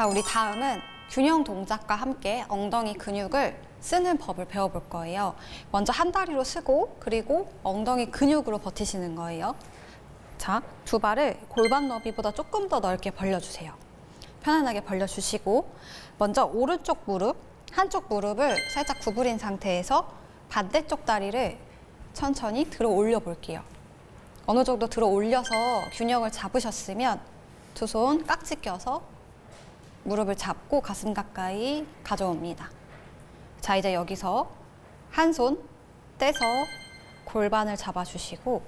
자, 우리 다음은 균형 동작과 함께 엉덩이 근육을 쓰는 법을 배워볼 거예요. 먼저 한 다리로 쓰고 그리고 엉덩이 근육으로 버티시는 거예요. 자, 두 발을 골반 너비보다 조금 더 넓게 벌려주세요. 편안하게 벌려주시고 먼저 오른쪽 무릎, 한쪽 무릎을 살짝 구부린 상태에서 반대쪽 다리를 천천히 들어 올려 볼게요. 어느 정도 들어 올려서 균형을 잡으셨으면 두 손 깍지 껴서 무릎을 잡고 가슴 가까이 가져옵니다. 자, 이제 여기서 한 손 떼서 골반을 잡아주시고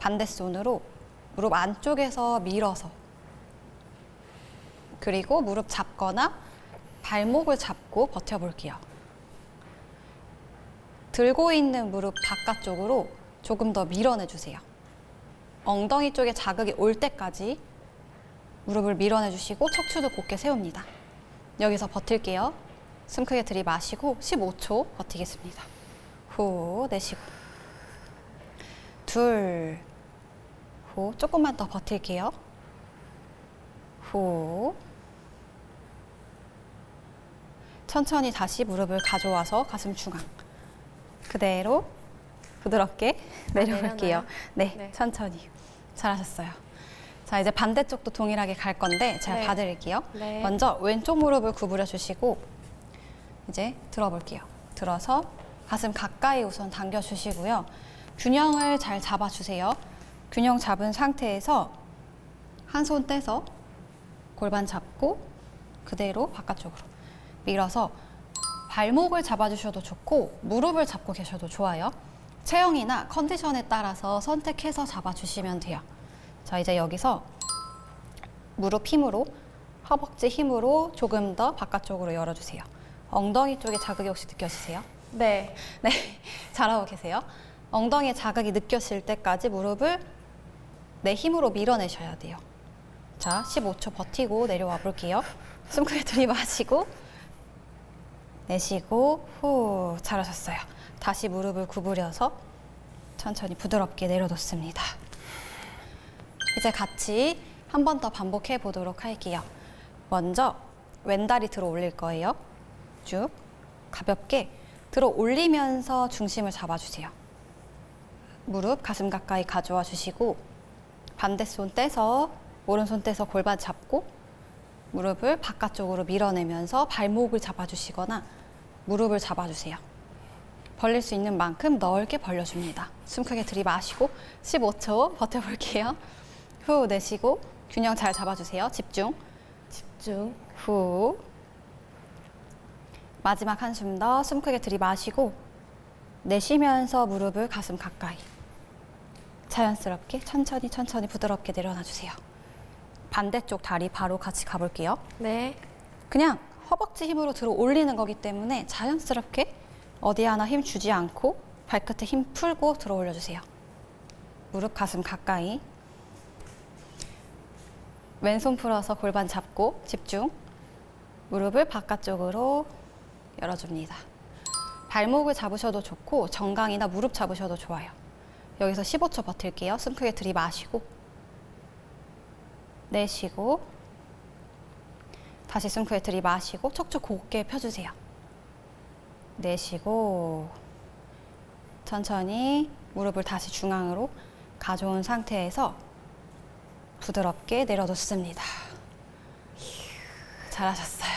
반대손으로 무릎 안쪽에서 밀어서 그리고 무릎 잡거나 발목을 잡고 버텨볼게요. 들고 있는 무릎 바깥쪽으로 조금 더 밀어내주세요. 엉덩이 쪽에 자극이 올 때까지 무릎을 밀어내주시고 척추도 곧게 세웁니다. 여기서 버틸게요. 숨 크게 들이마시고 15초 버티겠습니다. 후 내쉬고 둘 후 조금만 더 버틸게요. 후 천천히 다시 무릎을 가져와서 가슴 중앙 그대로 부드럽게. 내려놔요? 네, 네. 천천히 잘하셨어요. 자 이제 반대쪽도 동일하게 갈 건데 제가 네. 봐드릴게요. 네. 먼저 왼쪽 무릎을 구부려 주시고 이제 들어볼게요. 들어서 가슴 가까이 우선 당겨 주시고요. 균형을 잘 잡아 주세요. 균형 잡은 상태에서 한 손 떼서 골반 잡고 그대로 바깥쪽으로 밀어서 발목을 잡아주셔도 좋고 무릎을 잡고 계셔도 좋아요. 체형이나 컨디션에 따라서 선택해서 잡아주시면 돼요. 자 이제 여기서 무릎 힘으로 허벅지 힘으로 조금 더 바깥쪽으로 열어주세요. 엉덩이 쪽에 자극이 혹시 느껴지세요? 네. 네, 잘하고 계세요. 엉덩이에 자극이 느껴질 때까지 무릎을 내 힘으로 밀어내셔야 돼요. 자, 15초 버티고 내려와 볼게요. 숨 크게 들이마시고 내쉬고 후 잘하셨어요. 다시 무릎을 구부려서 천천히 부드럽게 내려놓습니다. 이제 같이 한 번 더 반복해 보도록 할게요. 먼저 왼다리 들어 올릴 거예요. 쭉 가볍게 들어 올리면서 중심을 잡아주세요. 무릎 가슴 가까이 가져와 주시고 반대손 떼서 오른손 떼서 골반 잡고 무릎을 바깥쪽으로 밀어내면서 발목을 잡아주시거나 무릎을 잡아주세요. 벌릴 수 있는 만큼 넓게 벌려줍니다. 숨 크게 들이마시고 15초 버텨볼게요. 후 내쉬고 균형 잘 잡아주세요. 집중. 집중. 후. 마지막 한숨 더 숨 크게 들이마시고 내쉬면서 무릎을 가슴 가까이. 자연스럽게 천천히 천천히 부드럽게 내려놔 주세요. 반대쪽 다리 바로 같이 가볼게요. 네. 그냥 허벅지 힘으로 들어 올리는 거기 때문에 자연스럽게 어디 하나 힘 주지 않고 발끝에 힘 풀고 들어 올려주세요. 무릎 가슴 가까이. 왼손 풀어서 골반 잡고 집중. 무릎을 바깥쪽으로 열어줍니다. 발목을 잡으셔도 좋고 정강이나 무릎 잡으셔도 좋아요. 여기서 15초 버틸게요. 숨 크게 들이마시고 내쉬고 다시 숨 크게 들이마시고 척추 곧게 펴주세요. 내쉬고 천천히 무릎을 다시 중앙으로 가져온 상태에서 부드럽게 내려놓습니다. 잘하셨어요.